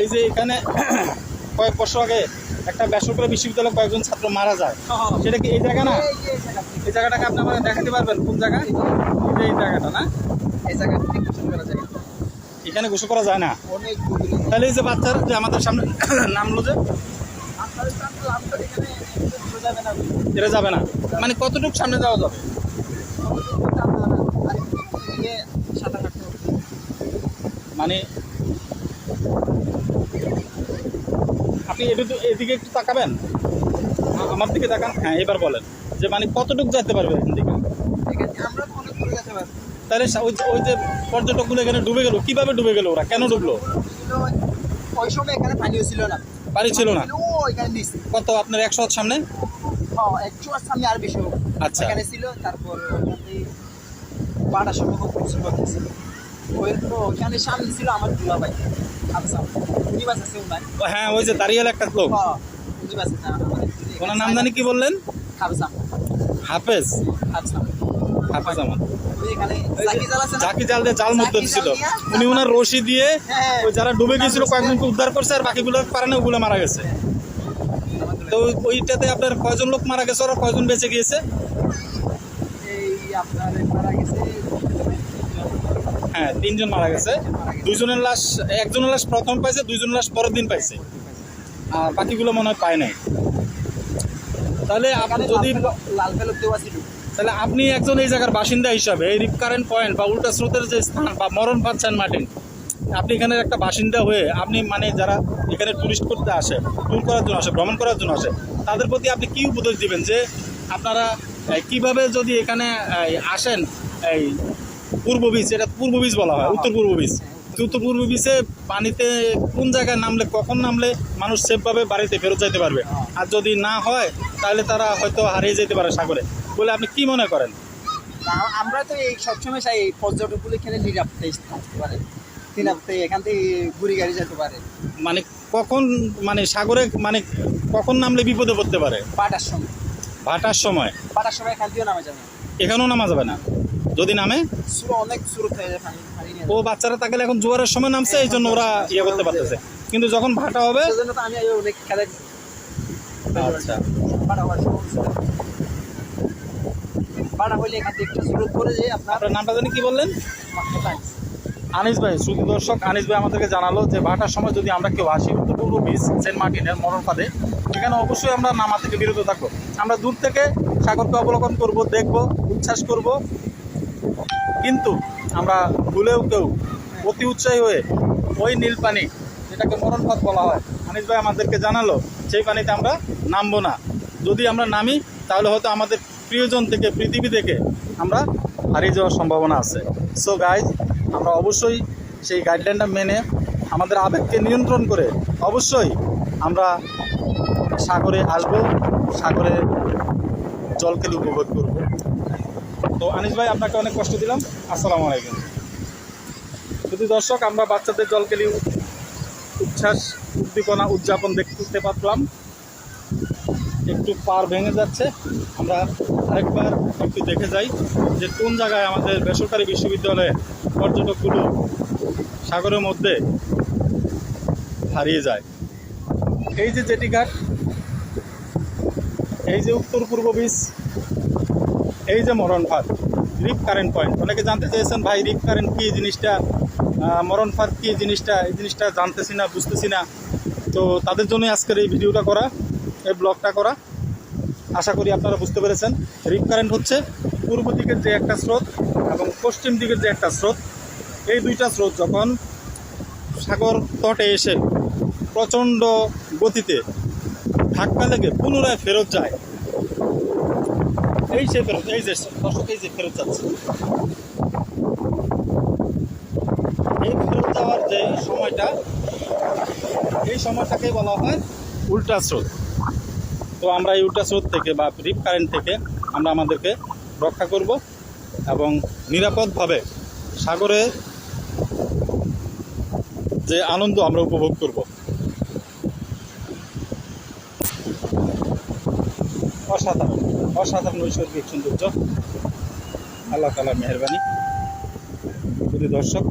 এই যে এখানে কয়েক বছর আগে একটা বেসরকারি বিশ্ববিদ্যালয়ে কয়েকজন ছাত্র মারা যায়। সেটা কি এই জায়গা না? এই জায়গাটাকে আপনি আমাকে দেখাতে পারবেন? কোন জায়গা? এই এই জায়গাটা না? এই জায়গাটা গোসল করা যায়। এখানে গোসল করা যায় না? অনেক তাহলে এই যে বাচ্চার যে আমাদের সামনে নামলো যে এটা যাবে না। মানে কতটুকু সামনে যাওয়া যাবে? মানে আপনি এদিকে এদিকে একটু তাকাবেন? আমার দিকে তাকান। হ্যাঁ এবার বলেন। যে মানে কতটুকু যেতে পারবে এখান থেকে? তাহলে ওই যে- ওই যে পর্যটকগুলো এখানে ডুবে গেল, কীভাবে ডুবে গেল ওরা? কেন ডুবলো? ওই সময় এখানে পানিও ছিল না বাড়ি ছিল না। কত আপনার একশো হাত সামনে? একটু আর সামনে আর বেশি। আচ্ছা। এখানে ছিল। তারপর ওখান থেকে বাড়ার সময় খুব প্রচুর করতেছে ওই তো ওখানে সামনে ছিল আমার দুলা ভাই উনি বাঁচাছে উনার হ্যাঁ ওই যে দাঁড়িয়ে একটা লোক। হ্যাঁ উনি বাঁচাছে ওনার নাম জানি কি বললেন? হাফেজ হাফেজ? আমার জাকি জাল দিয়ে জাল মধ্যে ছিল। উনি ওনার রশি দিয়ে হ্যাঁ। ওই যারা ডুবে গিয়েছিল কয়েকজনকে উদ্ধার করছে আর বাকিগুলো না ওগুলো মারা গেছে। তো ওই- ওইটাতে আপনার কয়জন লোক মারা গেছে? ওরা কয়জন বেঁচে গিয়েছে? এই আপনার মারা গেছে হ্যাঁ তিনজন মারা গেছে। দুইজনের লাশ একজনের লাশ প্রথম পাইছে দুইজনের লাশ পরের দিন পাইছে। আর বাকিগুলো মনে হয় পায় নাই। তাহলে আপনি যদি লাল ফেলত দেওয়া ছিল। তাহলে আপনি একজন এই জায়গার বাসিন্দা হিসাবে এই রিপ কারেন্ট পয়েন্ট বা উল্টা স্রোতের যে স্থান বা মরণ পাচ্ছেন মার্টিন আপনি এখানের একটা বাসিন্দা হয়ে আপনি মানে যারা এখানে টুরিস্ট করতে আসে ট্যুর করার জন্য আসে ভ্রমণ করার জন্য আসে তাদের প্রতি আপনি কি উপদেশ দিবেন যে আপনারা কীভাবে যদি এখানে আসেন এই পূর্ব বীজ এটা পূর্ব বীজ বলা হয় উত্তর পূর্ব বীজ উত্তর পূর্ব বীজে পানিতে কোন জায়গায় নামলে কখন নামলে মানুষ সেফভাবে বাড়িতে ফেরত যাইতে পারবে? আর যদি না হয় তাহলে তারা হয়তো হারিয়ে যেতে পারে সাগরে। বলে আপনি কি মনে করেন? আমরা তো এই সবসময় চাই পর্যটকগুলো এখানে নিরাপত্তা থাকতে পারে। নিরাপত্তা এখান থেকে ঘুরে গাড়ি যেতে পারে। মানে কখন মানে সাগরে মানে কখন নামলে বিপদে পড়তে পারে? পাটার সময়। ভাটার সময়? পাটার সময় এখান দিয়েও নামা যাবে। এখানেও নামা যাবে না? যদি নামে? অনেক ও বাচ্চারা তাকালে এখন জোয়ারের সময় নামছে এই জন্য ওরা ইয়ে করতে পারতেছে। কিন্তু যখন ভাটা হবে আচ্ছা। আপনার নামটা জানি কি বললেন? আনিস ভাই শুধু দর্শক আনিস ভাই আমাদেরকে জানালো যে ভাটার সময় যদি আমরা কেউ আসি উত্তর পূর্ব বীজ সেন্ট মার্টিনের মরণপাদে এখানে অবশ্যই আমরা নামা থেকে বিরত থাকব। আমরা দূর থেকে সাগরকে অবলোকন করব দেখব উচ্ছ্বাস করব। কিন্তু আমরা ভুলেও কেউ অতি উৎসাহী হয়ে ওই নীল পানি, যেটাকে মরণপথ বলা হয়, আনিস ভাই আমাদেরকে জানালো, সেই পানিতে আমরা নামবো না। যদি আমরা নামি, তাহলে হয়তো আমাদের প্রিয়জন থেকে, পৃথিবী থেকে আমরা হারিয়ে যাওয়ার সম্ভাবনা আছে। সো গাইজ আমরা অবশ্যই সেই গাইডলাইনটা মেনে আমাদের আবেগকে নিয়ন্ত্রণ করে অবশ্যই আমরা সাগরে আসব সাগরে জলকে উপভোগ করব। তো আনিস ভাই, আপনাকে অনেক কষ্ট দিলাম। আসসালামু আলাইকুম। শুধু দর্শক, আমরা বাচ্চাদের জলকেলি উচ্ছ্বাস, উদ্দীপনা উদযাপন দেখতে পারলাম। একটু পার ভেঙে যাচ্ছে। আমরা আরেকবার একটু দেখে যাই যে কোন জায়গায় আমাদের বেসরকারি বিশ্ববিদ্যালয়ে পর্যটকগুলো সাগরের মধ্যে হারিয়ে যায়। এই যে জেটি ঘাট এই যে উত্তর পূর্ব বীজ এই যে মরণ ফাঁদ, রিপ কারেন্ট পয়েন্ট। অনেকে জানতে চেয়েছেন, ভাই, রিপ কারেন্ট কী জিনিসটা? মরণ ফাঁদ কী জিনিসটা? এই জিনিসটা জানতেছি না, বুঝতেছি না। তো তাদের জন্যই আজকের এই ভিডিওটা করা, এই ব্লগটা করা। আশা করি আপনারা বুঝতে পেরেছেন। রিপ কারেন্ট হচ্ছে পূর্ব দিকের যে একটা স্রোত এবং পশ্চিম দিকের যে একটা স্রোত। এই দুইটা স্রোত যখন সাগর তটে এসে প্রচণ্ড গতিতে ধাক্কা লেগে পুনরায় ফেরত যায় এই সে ফেরত এই যে দর্শক এই যে ফেরত যাচ্ছে এই ফেরত যাওয়ার যে সময়টা এই সময়টাকে বলা হয় উল্টা স্রোত তো আমরা এই উল্টা স্রোত থেকে বা রিপ কারেন্ট থেকে আমরা আমাদেরকে রক্ষা করব এবং নিরাপদভাবে সাগরে যে আনন্দ আমরা উপভোগ করব অসাধারণ অসাধারণ নৈসর্গিক সৌন্দর্য। আল্লাহ তালা মেহরবানি। যদি দর্শক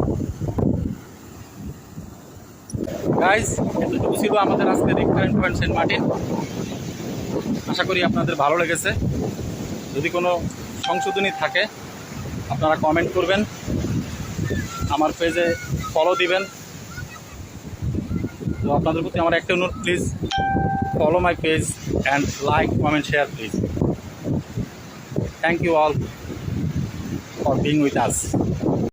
গাইজ এতটুকু ছিল আমাদের আজকে রেস্টুরেন্ট পয়েন্ট সেন্ট মার্টিন। আশা করি আপনাদের ভালো লেগেছে। যদি কোনো সংশোধনী থাকে, আপনারা কমেন্ট করবেন, আমার পেজে ফলো দিবেন। তো আপনাদের প্রতি আমার একটা অনুরোধ please follow my page and like comment share please Thank you all for being with us.